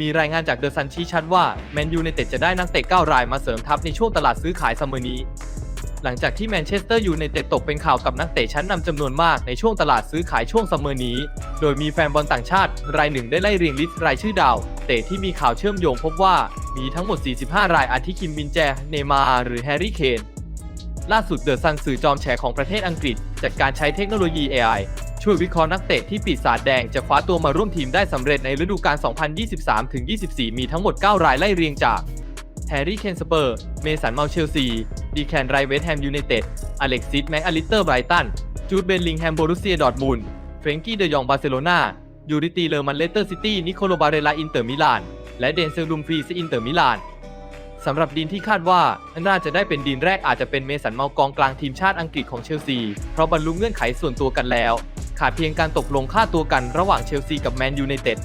มีรายงานจากเดอะซันชี้ชัดว่าแมนยูในเต็ดจะได้นักเตะ9รายมาเสริมทัพในช่วงตลาดซื้อขายซัมเมอร์นี้ หลังจากที่แมนเชสเตอร์ยูไนเต็ดตกเป็นข่าวกับนักเตะชั้นนำจำนวนมากในช่วงตลาดซื้อขายช่วงซัมเมอร์นี้ โดยมีแฟนบอลต่างชาติ รายหนึ่งได้ไล่เรียงลิสต์รายชื่อดาว เตะที่มีข่าวเชื่อมโยงพบว่ามีทั้งหมด 45 รายอาทิคิมมินแจ เนมาร์หรือแฮร์รี่เคนล่าสุดเดอะซันสื่อจอมแฉของประเทศอังกฤษจากการใช้เทคโนโลยี AI ช่วยวิเคราะห์นักเตะที่ปีศาจแดงจะคว้าตัวมาร่วมทีมได้สำเร็จในฤดูกาล 2023-24 มีทั้งหมด 9 รายไล่เรียงจาก แฮร์รี่เคนสเปอร์ เมสันเมาเชลซี ดีแคนไรเวสแฮมยูไนเต็ด อเล็กซิสแม็กอลิสเตอร์ไบรตัน จูดเบนลิงแฮมโบรุสเซียดอร์ทมุนเฟรงกี้เดยองบาร์เซโลนายูริตีเลอร์มันเลสเตอร์ซิตี้ นิโคโลบาเรลาอินเตอร์มิลาน และเดนเซลดุมฟรีซอินเตอร์มิลานสำหรับดีนที่คาดว่าน่าจะได้เป็นดีนแรกอาจจะเป็นเมสันเมากองกลางทีมชาติอังกฤษของเชลซี เพราะบรรลุเงื่อนไขส่วนตัวกันแล้ว ขาดเพียงการตกลงค่าตัวกันระหว่างเชลซีกับแมนยูไนเต็ด